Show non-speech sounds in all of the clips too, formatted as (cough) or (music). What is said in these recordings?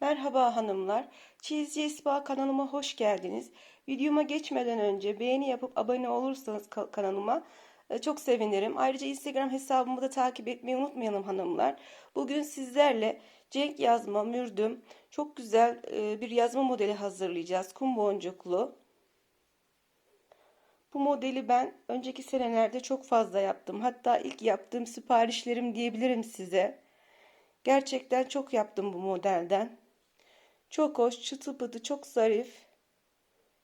Merhaba hanımlar. Çizgi Spa kanalıma hoş geldiniz. Videoma geçmeden önce beğeni yapıp abone olursanız ka- kanalıma e, çok sevinirim. Ayrıca Instagram hesabımı da takip etmeyi unutmayalım hanımlar. Bugün sizlerle Cenk yazma, mürdüm, çok güzel e, bir yazma modeli hazırlayacağız. Kum boncuklu. Bu modeli ben önceki senelerde çok fazla yaptım. Hatta ilk yaptığım siparişlerim diyebilirim size. Gerçekten çok yaptım bu modelden. Çok hoş, çıtı pıtı, çok zarif.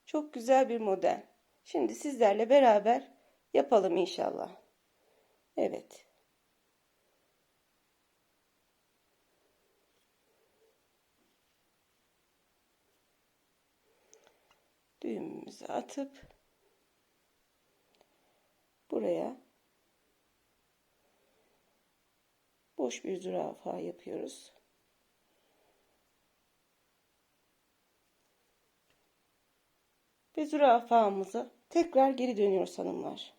Çok güzel bir model. Şimdi sizlerle beraber yapalım inşallah. Evet. Düğümümüzü atıp buraya boş bir zürafa yapıyoruz. Ve zürafamıza tekrar geri dönüyoruz hanımlar.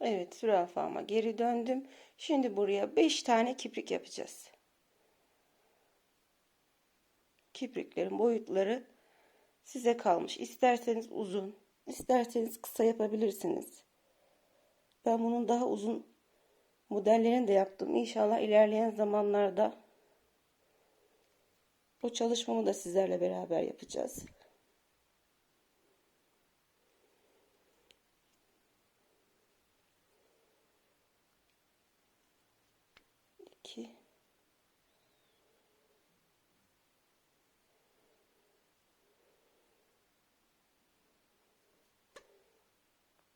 Evet zürafama geri döndüm. Şimdi buraya 5 tane kiprik yapacağız. Kipriklerin boyutları size kalmış. İsterseniz uzun, isterseniz kısa yapabilirsiniz. Ben bunun daha uzun modellerini de yaptım. İnşallah ilerleyen zamanlarda o çalışmamı da sizlerle beraber yapacağız. 2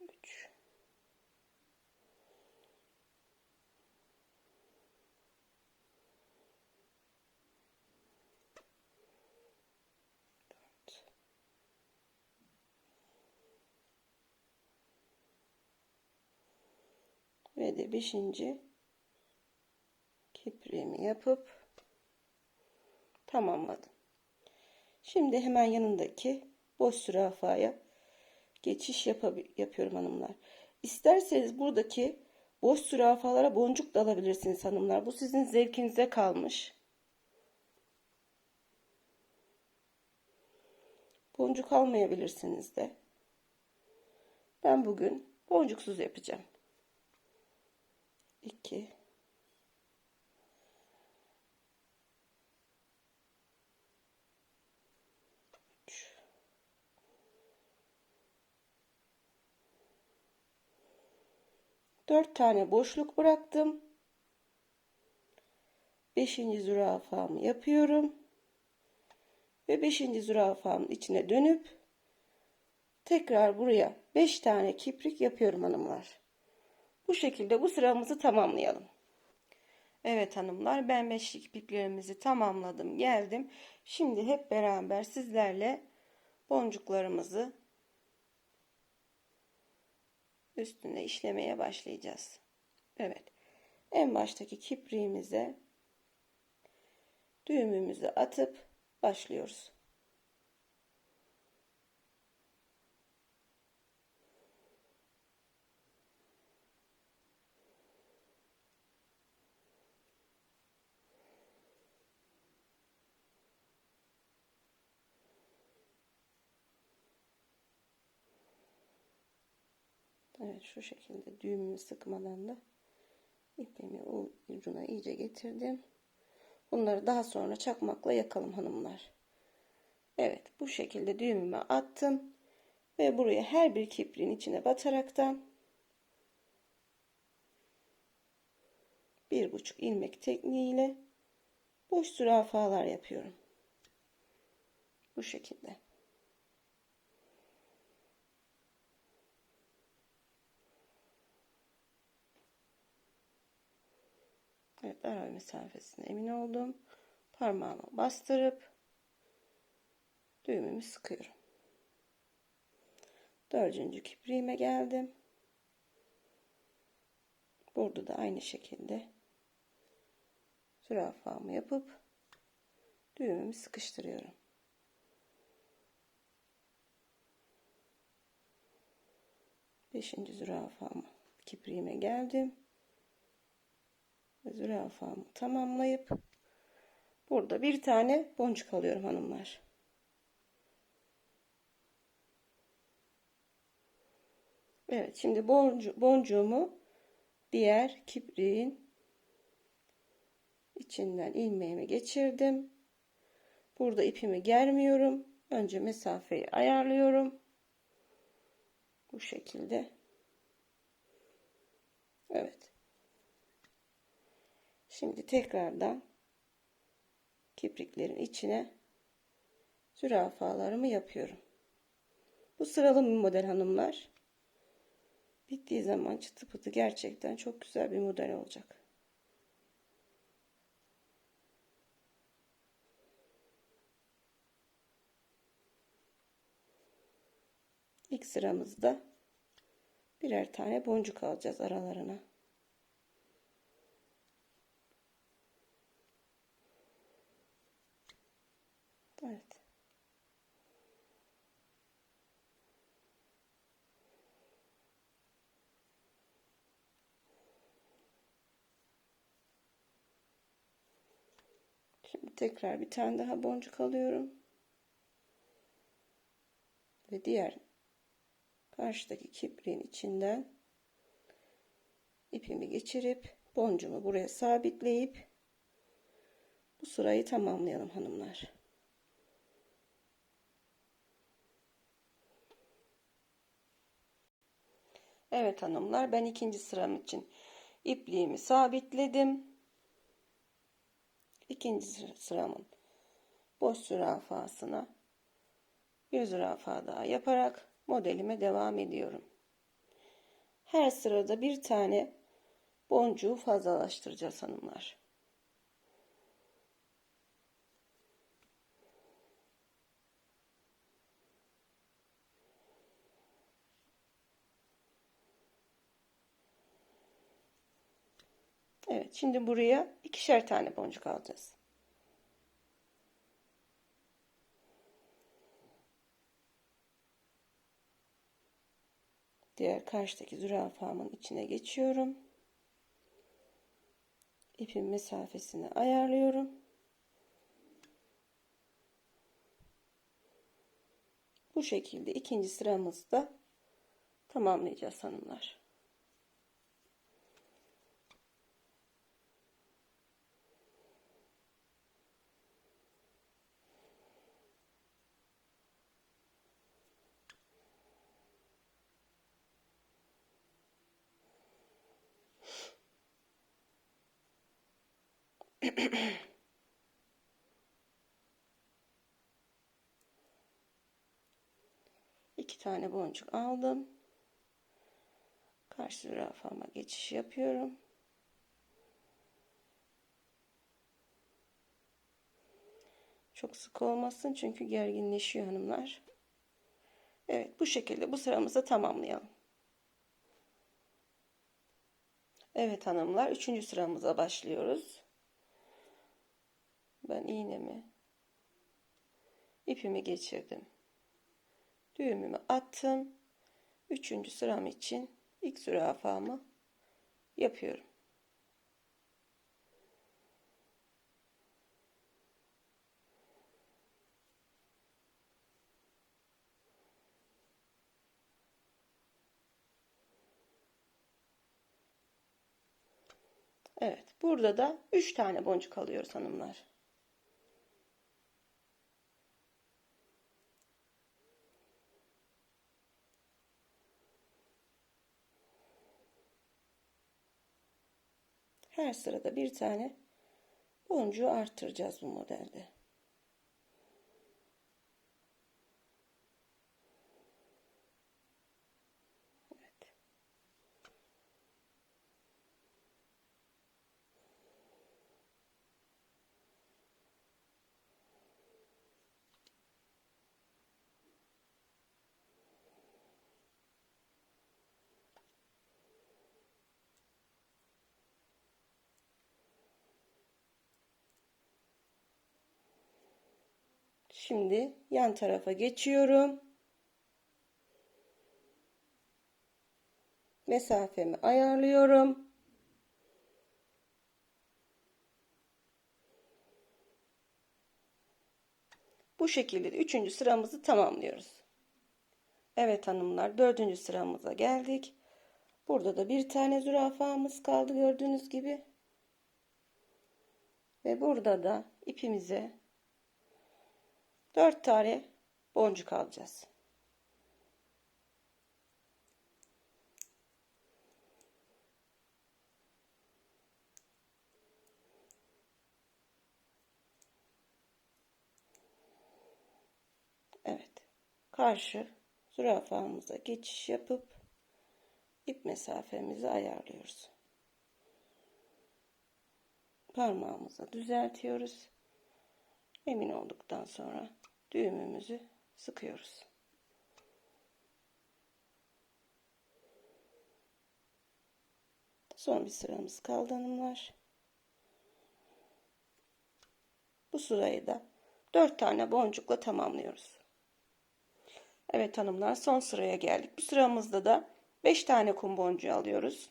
3 4 ve de beşinci kipriğimi yapıp tamamladım. Şimdi hemen yanındaki boş zürafaya geçiş yapıyorum hanımlar. İsterseniz buradaki boş zürafalara boncuk da alabilirsiniz hanımlar. Bu sizin zevkinize kalmış. Boncuk almayabilirsiniz de. Ben bugün boncuksuz yapacağım. 2 4 tane boşluk bıraktım. 5. zürafamı yapıyorum. Ve 5. zürafamın içine dönüp tekrar buraya 5 tane kiprik yapıyorum hanımlar. Bu şekilde bu sıramızı tamamlayalım. Evet hanımlar ben 5 kipriklerimizi tamamladım geldim. Şimdi hep beraber sizlerle boncuklarımızı üstüne işlemeye başlayacağız. Evet. En baştaki kipriğimize düğümümüzü atıp başlıyoruz. Evet şu şekilde düğümümü sıkmadan da ipimi ucuna iyice getirdim. Bunları daha sonra çakmakla yakalım hanımlar. Evet bu şekilde düğümümü attım. Ve buraya her bir kipriğin içine bataraktan bir buçuk ilmek tekniğiyle boş zürafalar yapıyorum. Bu şekilde. Evet ara mesafesine emin oldum. Parmağımı bastırıp düğümümü sıkıyorum. Dördüncü kipriğime geldim. Burada da aynı şekilde zürafamı yapıp düğümümü sıkıştırıyorum. Beşinci zürafamı kipriğime geldim. Ve zürafamı tamamlayıp burada bir tane boncuk alıyorum hanımlar. Evet şimdi boncu boncuğumu diğer kipriğin içinden ilmeğimi geçirdim. Burada ipimi germiyorum. Önce mesafeyi ayarlıyorum. Bu şekilde. Evet. Şimdi tekrardan kipriklerin içine zürafalarımı yapıyorum. Bu sıralı bir model hanımlar. Bittiği zaman çıtı pıtı gerçekten çok güzel bir model olacak. İlk sıramızda birer tane boncuk alacağız aralarına. Evet. Tekrar bir tane daha boncuk alıyorum. Ve diğer karşıdaki kipriğin içinden ipimi geçirip boncumu buraya sabitleyip bu sırayı tamamlayalım hanımlar. Evet hanımlar ben ikinci sıram için ipliğimi sabitledim. İkinci sıramın boş zürafasına bir zürafa daha yaparak modelime devam ediyorum. Her sırada bir tane boncuğu fazlalaştıracağız hanımlar. Evet şimdi buraya ikişer tane boncuk alacağız. Diğer karşıdaki zürafamın içine geçiyorum. İpin mesafesini ayarlıyorum. Bu şekilde ikinci sıramızda tamamlayacağız hanımlar. (clears throat) İki tane boncuk aldım. Karşı zürafama geçiş yapıyorum. Çok sık olmasın çünkü gerginleşiyor hanımlar. Evet bu şekilde bu sıramızı tamamlayalım. Evet hanımlar üçüncü sıramıza başlıyoruz ben iğnemi ipimi geçirdim. Düğümümü attım. Üçüncü sıram için ilk zürafamı yapıyorum. Evet, burada da 3 tane boncuk alıyoruz hanımlar. Her sırada bir tane boncuğu arttıracağız bu modelde. Şimdi yan tarafa geçiyorum. Mesafemi ayarlıyorum. Bu şekilde de üçüncü sıramızı tamamlıyoruz. Evet hanımlar dördüncü sıramıza geldik. Burada da bir tane zürafamız kaldı gördüğünüz gibi. Ve burada da ipimize dört tane boncuk alacağız. Evet. Karşı zürafamıza geçiş yapıp ip mesafemizi ayarlıyoruz. Parmağımıza düzeltiyoruz. Emin olduktan sonra düğümümüzü sıkıyoruz. Son bir sıramız kaldı hanımlar. Bu sırayı da 4 tane boncukla tamamlıyoruz. Evet hanımlar son sıraya geldik. Bu sıramızda da 5 tane kum boncuğu alıyoruz.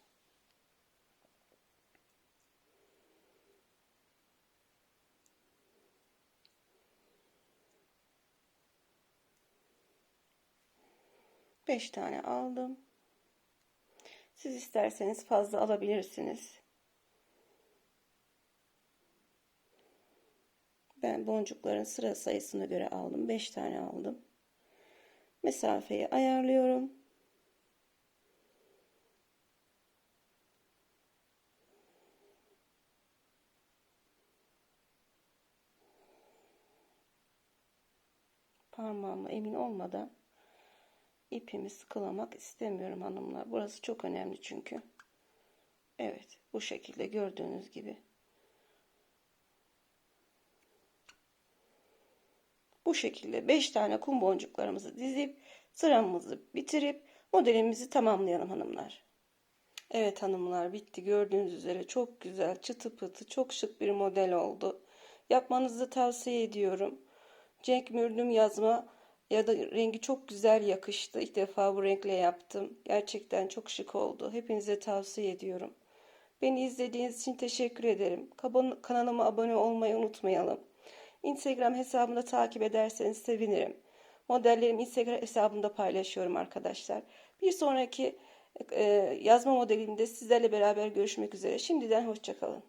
Beş tane aldım. Siz isterseniz fazla alabilirsiniz. Ben boncukların sıra sayısına göre aldım. Beş tane aldım. Mesafeyi ayarlıyorum. parmağıma emin olmadan ipimi sıkılamak istemiyorum hanımlar. Burası çok önemli çünkü. Evet bu şekilde gördüğünüz gibi. Bu şekilde 5 tane kum boncuklarımızı dizip sıramızı bitirip modelimizi tamamlayalım hanımlar. Evet hanımlar bitti gördüğünüz üzere çok güzel çıtı pıtı çok şık bir model oldu. Yapmanızı tavsiye ediyorum. Cenk Mürdüm yazma ya da rengi çok güzel yakıştı. İlk defa bu renkle yaptım. Gerçekten çok şık oldu. Hepinize tavsiye ediyorum. Beni izlediğiniz için teşekkür ederim. Kanalıma abone olmayı unutmayalım. Instagram hesabımda takip ederseniz sevinirim. Modellerimi Instagram hesabımda paylaşıyorum arkadaşlar. Bir sonraki e, yazma modelinde sizlerle beraber görüşmek üzere. Şimdiden hoşçakalın.